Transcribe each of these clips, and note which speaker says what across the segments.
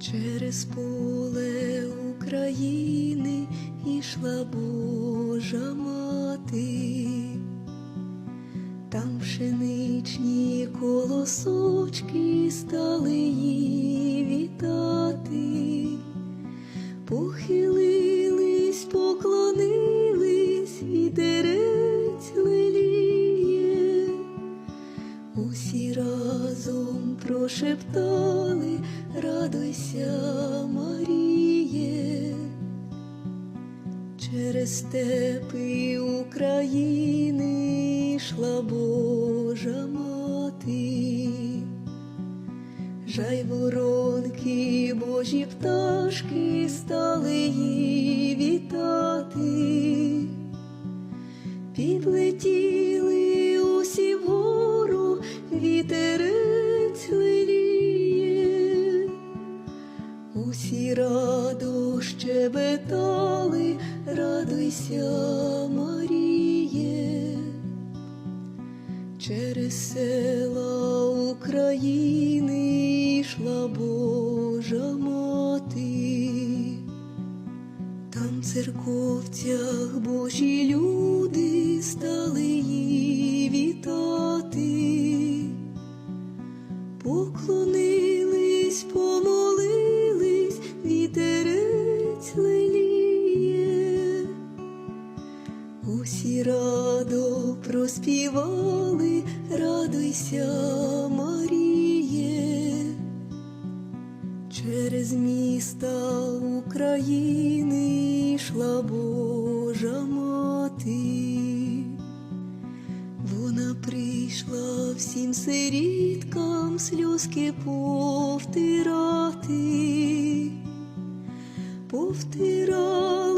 Speaker 1: Через поле України ішла Божа мати, там пшеничні колосочки стали її вітати, Усі разом прошептали, радуйся, Маріє, через степи України йшла Божа мати, жайворонки, божі пташки стали її щебетали, радуйся, Маріє, через села України йшла Божа мати. Там в церковцях Божі люди стали її вітати, поклонились, усі радо проспівали, радуйся, Маріє. Через міста України йшла Божа мати, вона прийшла всім сиріткам сльозки повтирати, повтирала вона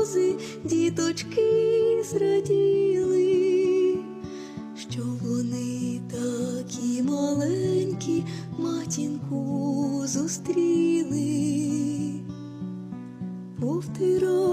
Speaker 1: сльози, діточки зраділи що вони такі маленькі матінку зустріли, повтирала